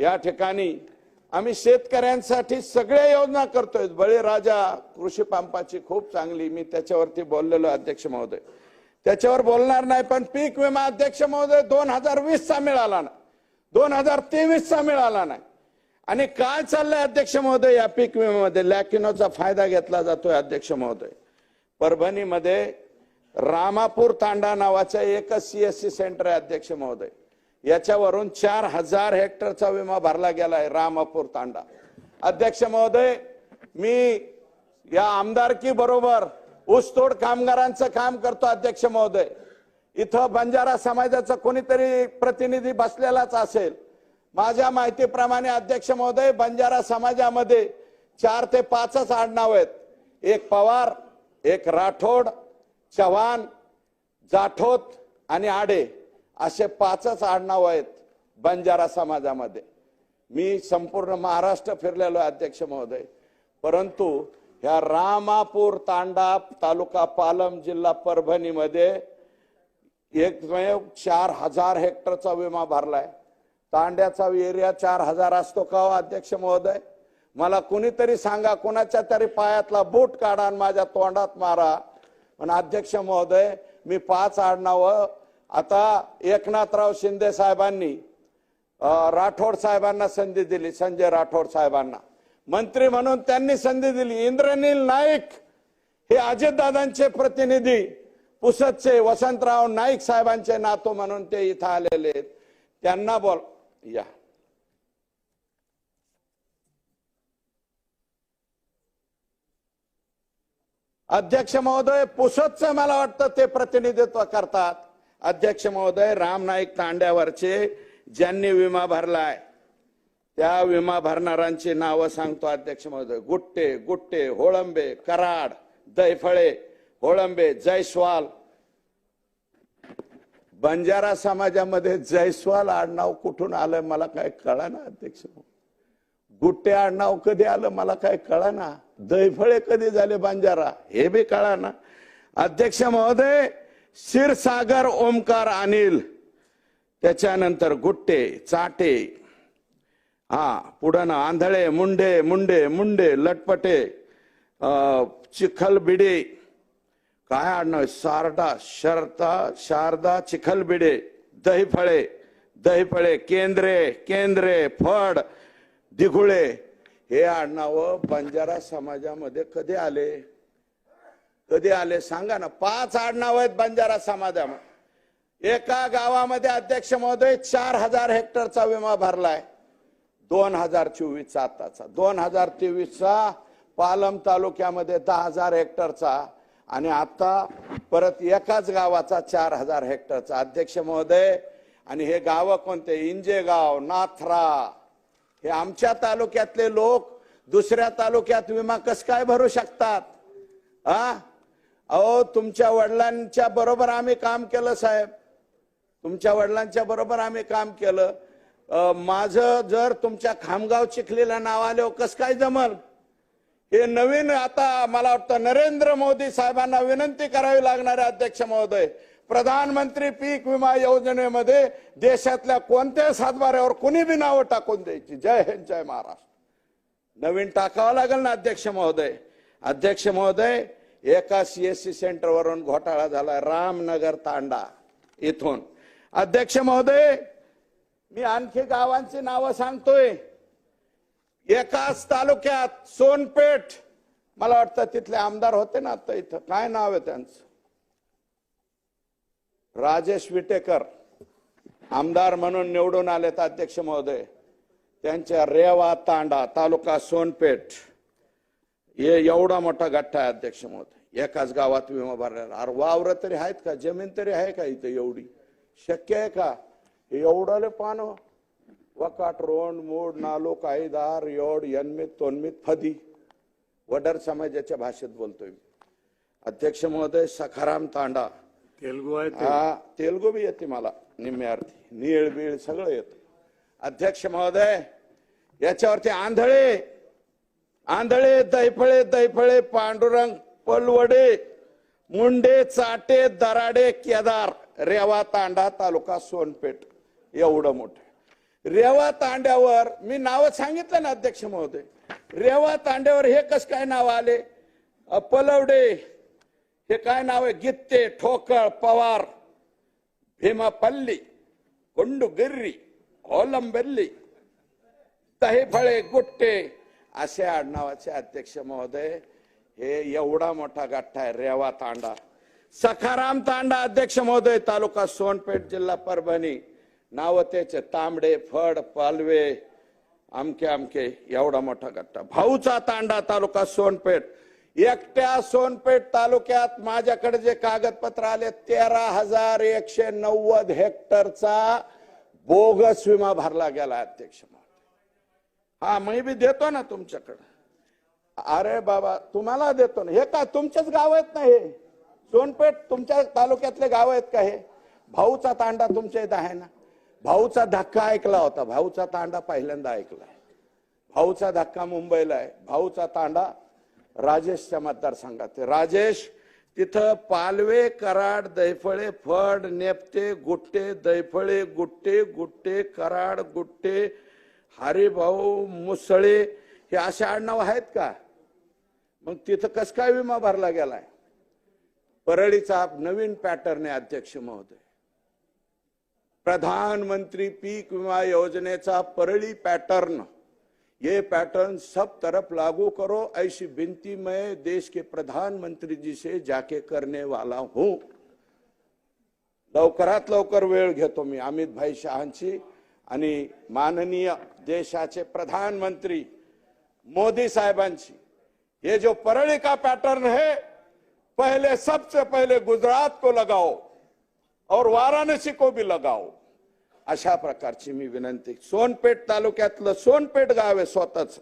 या ठिकाणी आम्ही शेतकऱ्यांसाठी सगळ्या योजना करतोय. बळीराजा कृषी पंपाची खूप चांगली मी त्याच्यावरती बोललेलो अध्यक्ष महोदय. त्याच्यावर बोलणार नाही पण पीक विमा अध्यक्ष महोदय दोन हजार वीस चा मिळाला ना. दोन हजार तेवीस चा मिळाला नाही. आणि काय चाललंय अध्यक्ष महोदय या पीक विम्यामध्ये? लॅकिनोचा फायदा घेतला जातोय अध्यक्ष महोदय. परभणीमध्ये रामापूर तांडा नावाचं एकच सीएससी सेंटर आहे अध्यक्ष महोदय. याच्यावरून चार हजार हेक्टरचा विमा भरला गेलाय रामापूर तांडा. अध्यक्ष महोदय मी या आमदारकी बरोबर ऊसतोड कामगारांचं काम करतो अध्यक्ष महोदय. इथं बंजारा समाजाचा कोणीतरी प्रतिनिधी बसलेलाच असेल. माझ्या माहितीप्रमाणे अध्यक्ष महोदय बंजारा समाजामध्ये चार ते पाचच आडनाव आहेत. एक पवार एक राठोड चव्हाण जाठोत आणि आडे. असे पाचच आडनाव आहेत बंजारा समाजामध्ये. मी संपूर्ण महाराष्ट्र फिरलेलो आहे, अध्यक्ष महोदय. परंतु ह्या रामापूर तांडा तालुका पालम जिल्हा परभणीमध्ये एकमेव चार हजार हेक्टरचा विमा भरलाय. तांड्याचा एरिया चार हजार असतो का हो, अध्यक्ष महोदय? मला कुणीतरी सांगा कोणाच्या तरी पायातला बूट काढा आणि माझ्या तोंडात मारा. पण अध्यक्ष महोदय मी पाच आडनावं आता एकनाथराव शिंदे साहेबांनी राठोड साहेबांना संधी दिली संजय राठोड साहेबांना. मंत्री म्हणून त्यांनी संधी दिली. इंद्रनील नाईक हे अजितदादांचे प्रतिनिधी पुसदचे वसंतराव नाईक साहेबांचे नातू म्हणून ते इथं आलेले आहेत. त्यांना बोल या. अध्यक्ष महोदय पुसदचं मला वाटतं ते प्रतिनिधित्व करतात. अध्यक्ष महोदय राम नाईक तांड्यावरचे ज्यांनी विमा भरलाय त्या विमा भरणाऱ्यांची नावं सांगतो अध्यक्ष महोदय. गुट्टे गुट्टे होळंबे कराड दैफळे होळंबे जयस्वाल बंजारा समाजामध्ये जयस्वाल आडनाव कुठून आलं मला काय कळा ना अध्यक्ष गुट्टे आडनाव कधी आलं मला काय कळा ना दैफळे कधी झाले बंजारा हे बी कळा ना अध्यक्ष महोदय क्षीरसागर ओमकार अनिल त्याच्यानंतर गुट्टे चाटे हा पुढं ना आंधळे मुंडे मुंडे मुंडे लटपटे चिखलबिडे काय आडनाव शारदा सारडा शरता शारदा चिखलबिडे दहीफळे दहीफळे केंद्रे केंद्रे फड दिघुळे हे आडनाव बंजारा समाजामध्ये कधी आले? कधी आले सांगा ना. पाच आडनाव आहेत बंजारा समाजामध्ये. एका गावामध्ये अध्यक्ष महोदय चार हजार हेक्टरचा विमा भरलाय. दोन हजार चोवीसचा आताचा. दोन हजार तेवीसचा पालम तालुक्यामध्ये दहा हजार हेक्टरचा आणि आता परत एकाच गावाचा चार हजार हेक्टरचा. अध्यक्ष महोदय आणि हे गावं कोणते? इंजेगाव नाथरा. हे आमच्या तालुक्यातले लोक दुसऱ्या तालुक्यात विमा कस काय भरू शकतात? हा अहो तुमच्या वडिलांच्या बरोबर आम्ही काम केलं साहेब. तुमच्या वडिलांच्या बरोबर आम्ही काम केलं. माझं जर तुमच्या खामगाव चिखलीला नाव आले कस काय जमल? हे नवीन आता मला वाटतं नरेंद्र मोदी साहेबांना विनंती करावी लागणार आहे अध्यक्ष महोदय. प्रधानमंत्री पीक विमा योजनेमध्ये देशातल्या कोणत्याही सातबाऱ्यावर कुणी बी नावं टाकून द्यायची. जय हिंद जय महाराष्ट्र. नवीन टाकावं लागेल ना अध्यक्ष महोदय. अध्यक्ष महोदय एका सीएससी सेंटर वरून घोटाळा झाला. रामनगर तांडा इथून. अध्यक्ष महोदय मी आणखी गावांची नावं सांगतोय. एकाच तालुक्यात सोनपेठ मला वाटतं तिथले आमदार होते ना आता इथं. काय नाव आहे त्यांचं? राजेश विटेकर आमदार म्हणून निवडून आलेत अध्यक्ष महोदय. त्यांच्या रेवा तांडा तालुका सोनपेठ. हे एवढा मोठा गठ्ठा आहे अध्यक्ष महोदय. एकाच गावात विमा भरलेला. अरे वावर तरी आहेत का? जमीन तरी आहे का इथं एवढी? शक्य आहे का? हे एवढं पान. वकाट रोंड मूड नालो कायदार योड यन्मित तोन्मित फदी. वडर समाजाच्या भाषेत बोलतोय अध्यक्ष महोदय सखाराम तांडा. तेलगू आहे. हा तेलगू बी येते मला निम्मे अर्थी. नीळ बीळ सगळं येतं. अध्यक्ष महोदय याच्यावरती आंधळे. आंधळे दैफळे दैफळे पांडुरंग पलवडे मुंडे चाटे दराडे केदार रेवा तांडा तालुका सोनपेठ एवढं मोठं. रेवा तांड्यावर मी नाव सांगितलं ना अध्यक्ष महोदय. रेवा तांड्यावर हे कस काय नाव आले? पलवडे हे काय नाव आहे? गित्ते ठोकळ पवार भीमापल्ली कोंडुगिर्री ओलंबेल्ली दहीफळे गुट्टे असे आडनावाचे अध्यक्ष महोदय. हे एवढा मोठा गठ्ठा आहे रेवा तांडा. सखाराम तांडा अध्यक्ष महोदय तालुका सोनपेठ जिल्हा परभणी. नाव त्याचे तांबडे फड पालवे अमके अमके एवढा मोठा गट्टा भाऊचा तांडा तालुका सोनपेठ. एकट्या सोनपेठ तालुक्यात माझ्याकडे जे कागदपत्र आले तेरा हजार एकशे नव्वद हेक्टरचा बोगस विमा भरला गेला अध्यक्ष महोदय. हा मी बी देतो ना तुमच्याकडे. अरे बाबा तुम्हाला देतो ना. हे का तुमचेच गाव आहेत ना हे? सोनपेठ तुमच्या तालुक्यातले गाव आहेत का हे? भाऊचा तांडा तुमच्या इथं आहे ना? भाऊचा धक्का ऐकला होता. भाऊचा तांडा पहिल्यांदा ऐकलाय भाऊचा धक्का मुंबईला आहे. भाऊचा तांडा राजेशच्या मतदारसंघात राजेश तिथं पालवे कराड दैफळे फड नेपते गुट्टे दैफळे गुट्टे गुट्टे कराड गुट्टे हरिभाऊ मुसळे हे असे आडनाव आहेत का? मग तिथं कस काय विमा भरला गेलाय? परळीचा नवीन पॅटर्न आहे अध्यक्ष महोदय. प्रधानमंत्री पीक विमा योजनेचा परळी पैटर्न. ये पैटर्न सब तरफ लागू करो ऐसी विनती मैं देश के प्रधानमंत्री जी से जाके करने वाला हूं. लवकरात लवकर वेळ घेतो मी अमित भाई शहांची आणि माननीय देशाचे प्रधानमंत्री मोदी साहेबांची. ये जो परळी का पैटर्न है पहले सबसे पहले गुजरात को लगाओ और वाराणसी को भी लगाओ। अशा प्रकारची मी विनंती. सोनपेठ तालुक्यातलं सोनपेठ गाव आहे स्वतःच.